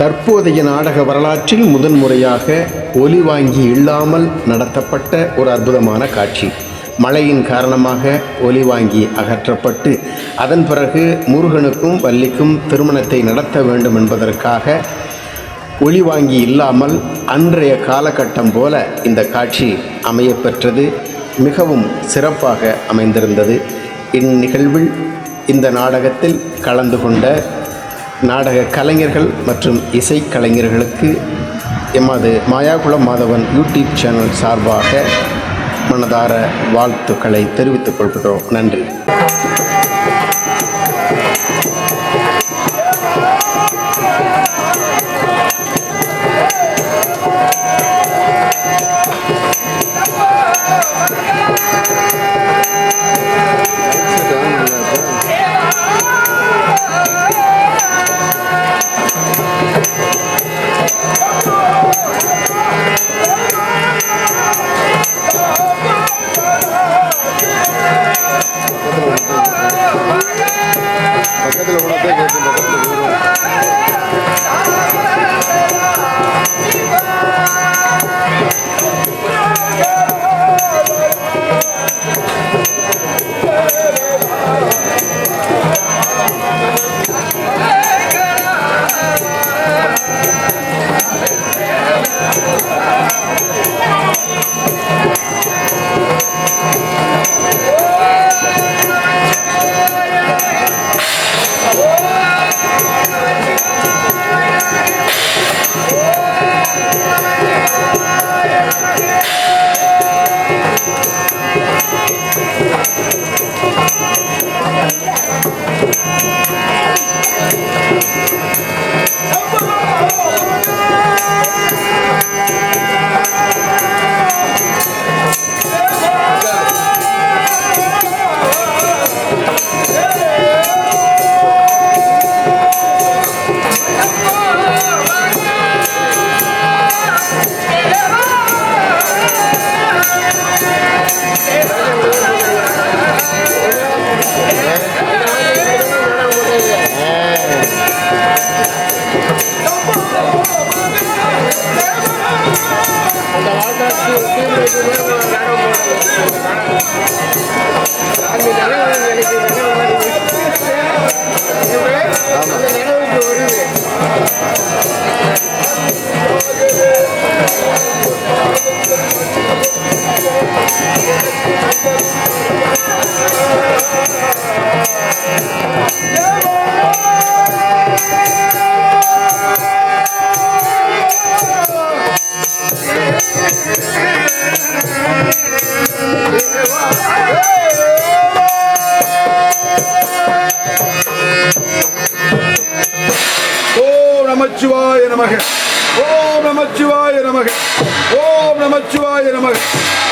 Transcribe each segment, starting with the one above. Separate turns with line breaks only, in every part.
தற்போதைய நாடக வரலாற்றில் முதன்முறையாக ஒலி வாங்கி இல்லாமல் நடத்தப்பட்ட ஒரு அற்புதமான காட்சி. மழையின் காரணமாக ஒலி வாங்கி அகற்றப்பட்டு அதன் பிறகு முருகனுக்கும் வள்ளிக்கும் திருமணத்தை நடத்த வேண்டும் என்பதற்காக ஒளி வாங்கி இல்லாமல் அன்றைய காலகட்டம் போல இந்த காட்சி அமையப்பெற்றது மிகவும் சிறப்பாக அமைந்திருந்தது. இந்நிகழ்வில் இந்த நாடகத்தில் கலந்து கொண்ட நாடக கலைஞர்கள் மற்றும் இசைக்கலைஞர்களுக்கு எமது மாயாகுளம் மாதவன் யூடியூப் சேனல் சார்பாக மனதார வாழ்த்துக்களை தெரிவித்துக் கொள்கிறோம் நன்றி.
நமச்சிவாய நம.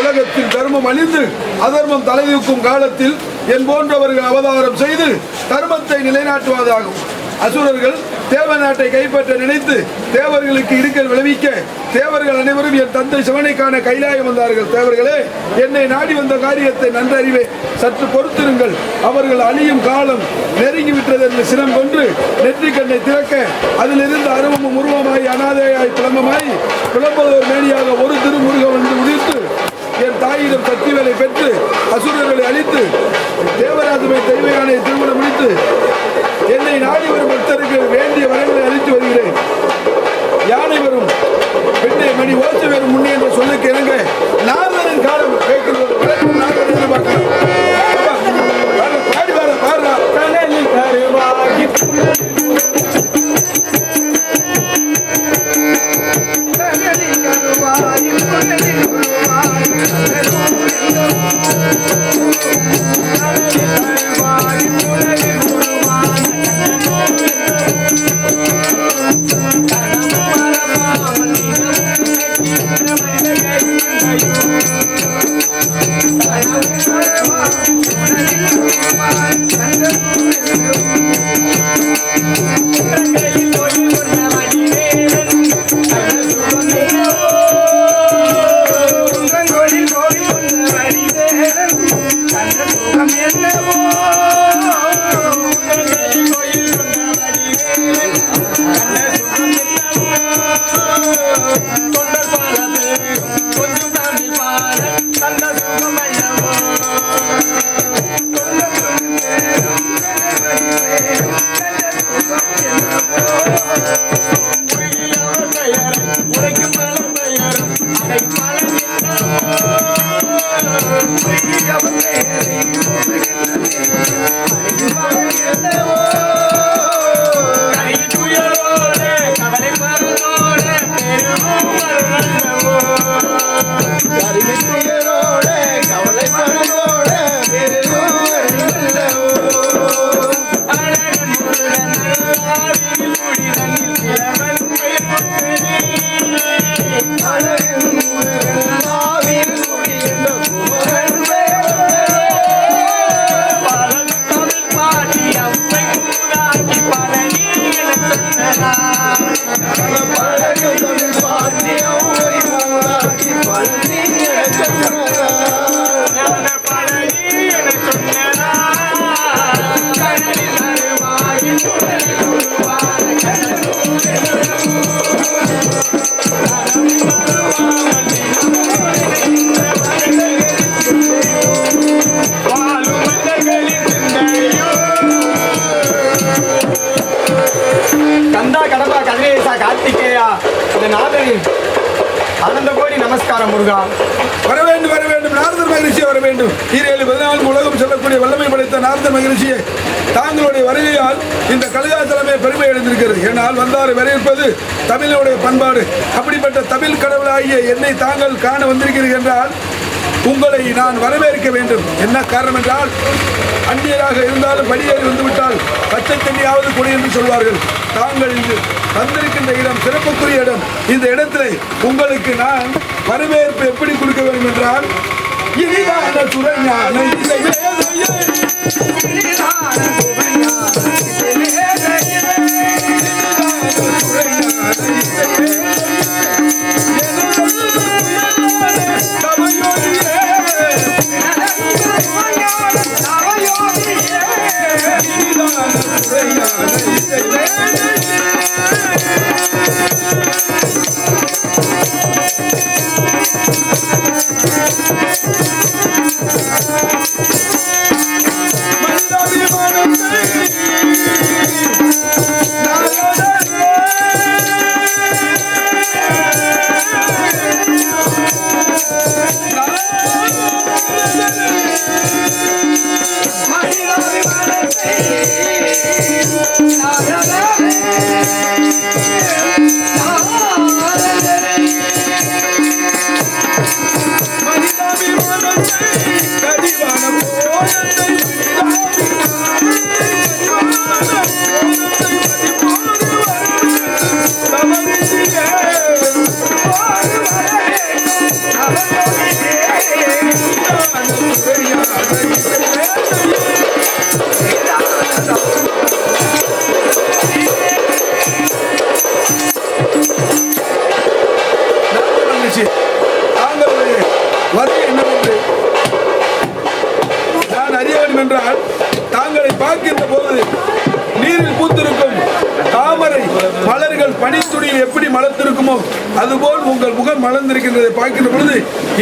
உலகத்தில் தர்மம் அழிந்து அதர்மம் தலைவிக்கும் காலத்தில் என் போன்றவர்கள் அவதாரம் செய்து தர்மத்தை நிலைநாட்டுவதாகும். அசுரர்கள் தேவ நாட்டை கைப்பற்ற நினைத்து தேவர்களுக்கு இருக்கல் விளைவிக்க தேவர்கள் அனைவரும் என் தந்தை சிவனை காண கைலாயம் வந்தார்கள். தேவர்களே என்னை நாடி வந்த காரியத்தை நன்றறிவே சற்று பொறுத்திருங்கள். அவர்கள் அழியும் காலம் நெருங்கிவிட்டது என்று சினம் கொன்று நெற்றி கண்ணை திறக்க அதிலிருந்து அருவமும் உருவமாய் அனாதையாய் புலம்பமாய் பிளம்பதோர் மேனியாக ஒரு திருமுருகம் என்று உதிர்த்து என் தாயிடம் சக்திவேலை பெற்று Caribe, சொல்லக்கூடிய வல்லமை படைத்த நாரத மகிழ்ச்சியை தாங்களுடைய வருகையால் இந்த கலிகா தலைமை பெருமை அடைந்திருக்கிறது. ஏனால் வந்தாறு வரவேற்பது தமிழனுடைய பண்பாடு. அப்படிப்பட்ட தமிழ் கடவுளாகிய என்னை தாங்கள் காண வந்திருக்கிறீர்கள் என்றால் உங்களை நான் வரவேற்க வேண்டும். என்ன காரணம் என்றால் அந்நியராக இருந்தாலும் படியேறி வந்துவிட்டால் பச்சை தண்ணியாவது கொடி என்று சொல்வார்கள். தாங்கள் இங்கு வந்திருக்கின்ற இடம் சிறப்புக்குரிய இடம். இந்த இடத்திலே உங்களுக்கு நான் வரவேற்பு எப்படி கொடுக்க வேண்டும் என்றால் இனிதான சுரஞான இசை வேலையே. சுரஞான முகம் மலர்ந்திருக்கின்றதை பார்க்கின்ற பொழுது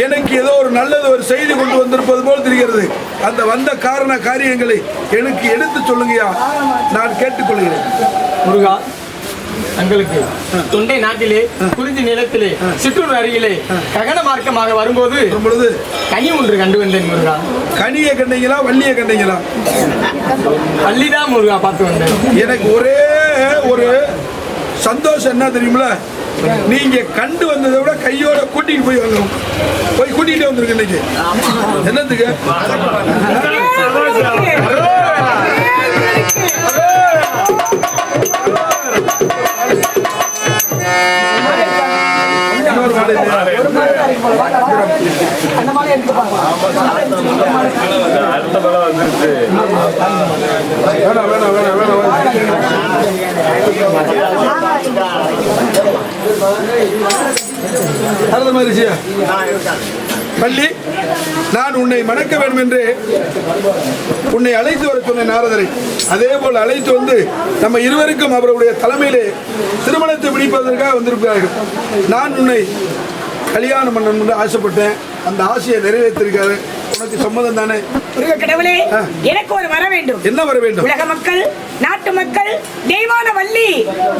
எனக்கு ஏதோ ஒரு நல்லது ஒரு செய்தி கொண்டு வந்திருப்பது போல் தெரிகிறது. அந்த வந்த காரண காரியங்களை எனக்கு எடுத்து சொல்லுங்கயா நான் கேட்டுக்கொள்கிறேன்.
முருகா தங்களுக்கு தொண்டை நாட்டிலே குறிஞ்சி நிலத்திலே சிற்றூர் அருகிலே ககன மார்க்கமாக வரும்போது
வரும் பொழுது
கனி ஒன்று கண்டு வந்தேன் முருகா.
கனியை கண்டீங்களா வள்ளியை கண்டீங்களா?
பள்ளிதான் முருகா பார்த்து வந்தேன்.
எனக்கு ஒரே ஒரு சந்தோஷம் என்ன தெரியுமில நீங்க கண்டு வந்ததை விட கையோட கூட்டிட்டு போய் வாங்கணும் போய் கூட்டிட்டு வந்திருக்க இன்னைக்கு. என்னத்துக்கு? வேணா வேணா வேணாம் வேணாம் வேணாம் வேணாம். அடுத்த மாதிரி பள்ளி நான் உன்னை மணக்க வேண்டும் என்று உன்னை அழைத்து வர சொன்ன நாரதரை. அதே போல் அழைத்து வந்து நம்ம இருவருக்கும் அவருடைய தலைமையிலே திருமணத்தை பிடிப்பதற்காக வந்திருக்கிறார்கள். நான் உன்னை கல்யாணம் பண்ணணும் என்று ஆசைப்பட்டேன். அந்த ஆசையை நிறைவேற்றிருக்காரு. உனக்கு சம்மதம் தானே?
கடவுளே. எனக்கு ஒரு வர வேண்டும்.
என்ன வர வேண்டும்?
உலக மக்கள் நாட்டு மக்கள் தெய்வான வள்ளி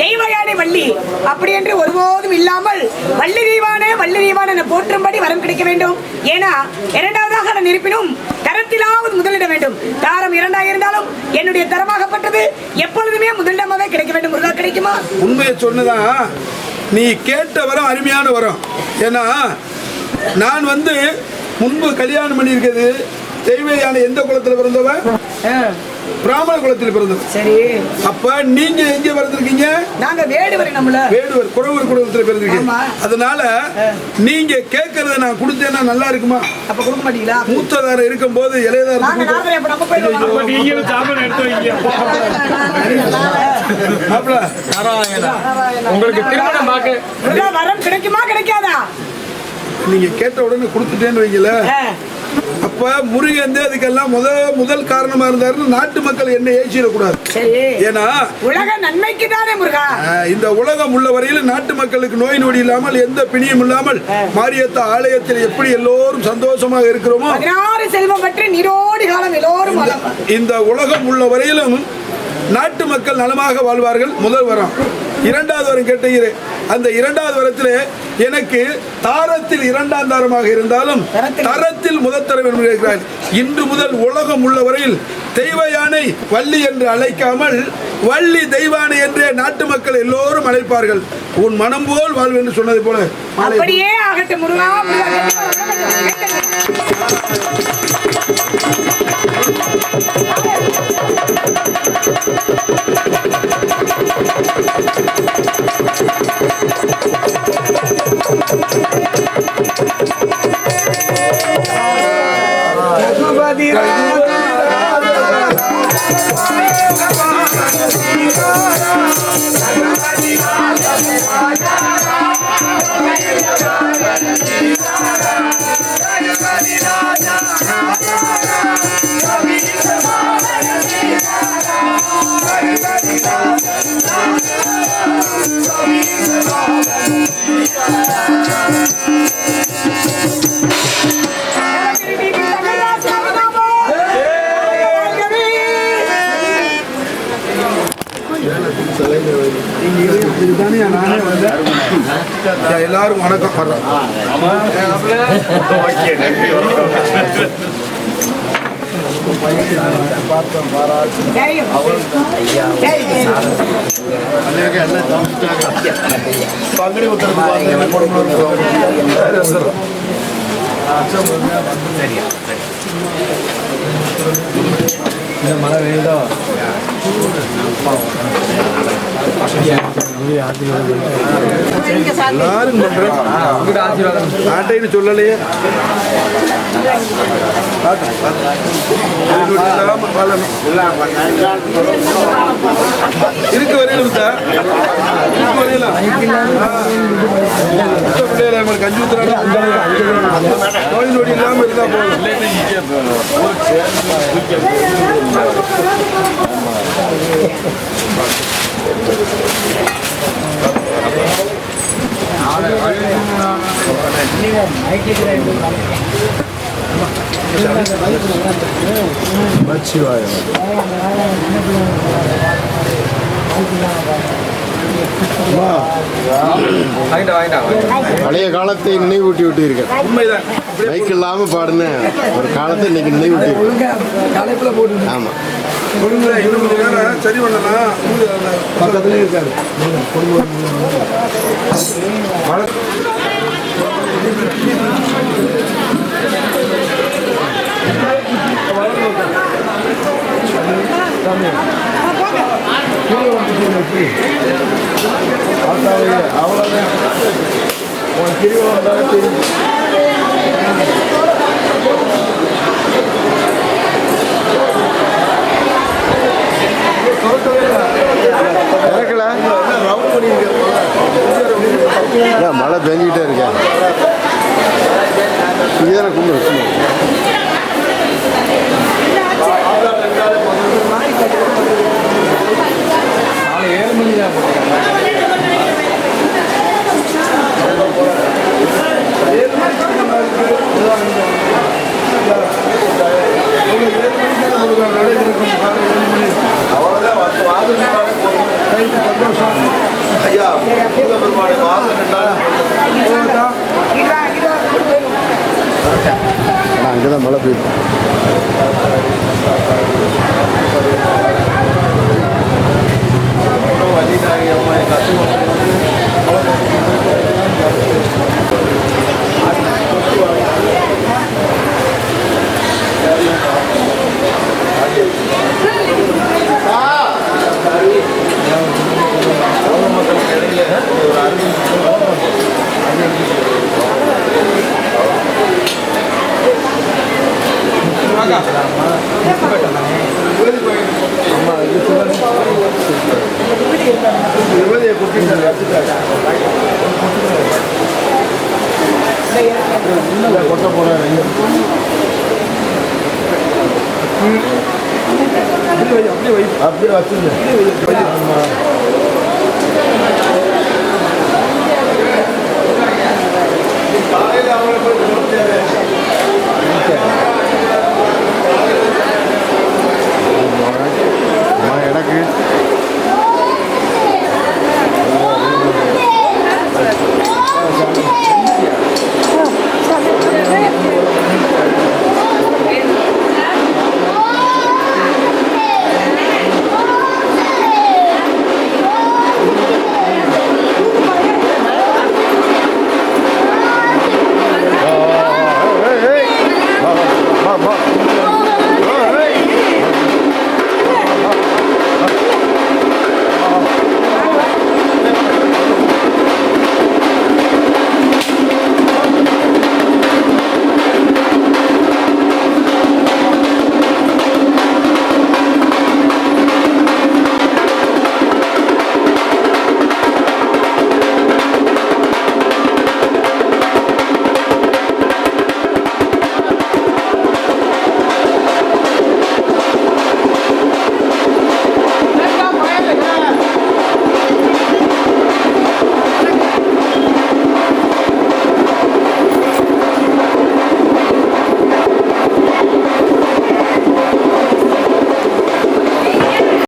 தெய்வயானை வள்ளி அப்படி என்று ஒருபோதும் இல்லாமல் வள்ளி தெய்வான வள்ளி தெய்வான என போற்றும்படி வரம் கிடைக்க வேண்டும். ஏன்னா இரண்டாவதாக நான் இருப்பினும் தரத்திலாவது முதலிட வேண்டும். தாரம் இரண்டாக இருந்தாலும் என்னுடைய தரமாகப்பட்டது எப்பொழுதுமே முதலிடமாகவே கிடைக்க வேண்டும். முருகா கிடைக்குமா?
உண்மையை சொன்னதான் நீ கேட்ட வரம் அருமையான வரம். ஏன்னா நான் வந்து முன்பு கல்யாணம் பண்ணியிருக்கிறது தெய்வ யானை எந்த குலத்தில் பிறந்தவன் பிராமண குலத்தில் பிறந்தவன்
சரி.
அப்ப நீங்க எங்க பிறந்திருக்கீங்க?
நாங்க வேடுவரை நம்மள.
வேடுவர் குறவர் குடும்பத்தில் பிறந்திருக்கீங்க. அதனால நீங்க கேட்கறத நான் கொடுத்தேன்னா நல்லா இருக்குமா?
அப்ப கொடுக்க மாட்டீங்களா?
மூத்ததாரம் இருக்கும் போது
நாங்க
இளையதாரம்
உங்களுக்கு திருமணம்
வரம் கிடைக்குமா கிடைக்காதா?
நீங்க கேட்ட உடனே கொடுத்துட்டேன்னு
ஆ.
அப்ப முருகன் அதுக்கெல்லாம் முத முதல் காரணமா இருந்தாருன்னு நாட்டு மக்கள் என்ன ஏசிடக்கூடாது ஏன்னா
உலக நன்மைக்கு தானே முருகா?
இந்த உலகம் உள்ள வரையில் நாட்டு மக்களுக்கு நோய் நொடி இல்லாமல் எந்த பிணியும் இல்லாமல் மாரியத்த ஆலயத்தில் எப்படி எல்லோரும் சந்தோஷமாக இருக்கிறோமோ
செல்வம் பற்றி நீரோடி காலம் எல்லோரும்
இந்த உலகம் உள்ள வரையிலும் நாட்டு மக்கள் நலமாக வாழ்வார்கள் முதல் வரம். இரண்டாவது வரம் கேட்டீர்கள் அந்த இரண்டாவது வரத்திலே எனக்கு தாரத்தில் இரண்டாம் தாரமாக இருந்தாலும் தரத்தில். முதல் தரம் என்று இருக்கிறார் இன்று முதல் உலகம் உள்ள வரையில் தெய்வ யானை வள்ளி என்று அழைக்காமல் வள்ளி தெய்வானை என்றே நாட்டு மக்கள் எல்லோரும் அழைப்பார்கள். உன் மனம் போல் வாழ்வு என்று சொன்னது போல.
அப்படியே ஆகட்டும் முருகா முருகா
எல்லாரும் வணக்கம். வர்றேன்
ஜெயம் ஜெயம்
பங்குனி உத்தரவு
எல்லாரும் பண்றேன் நாட்டைன்னு சொல்லலையே இருக்கு பார்த்து. வரையிலும் சார் பிள்ளைகளை கஞ்சி ஊத்துறாங்க நோய் நொடி இருந்தா போதும்
பழைய காலத்தை நினைவூட்டி விட்டீர்கள்.
உண்மைதான். அப்படியே
மைக் இல்லாம பாடுன ஒரு காலத்தை இன்னைக்கு நினைவூட்டி ஆமா.
சரி பண்ணலாம். பக்கத்துலேயே இருக்காரு. அவ்வளோதான் உன் கிரிவலம் வந்தாலும் தெரியும்.
இறக்கல. மழை பெஞ்சிக்கிட்டே இருக்கேன் இதுதானே கும்பிடு.
思いま。கொட்ட போகிற அப்படியே வச்சுருங்க காலையில் அவங்களுக்கு Thank you.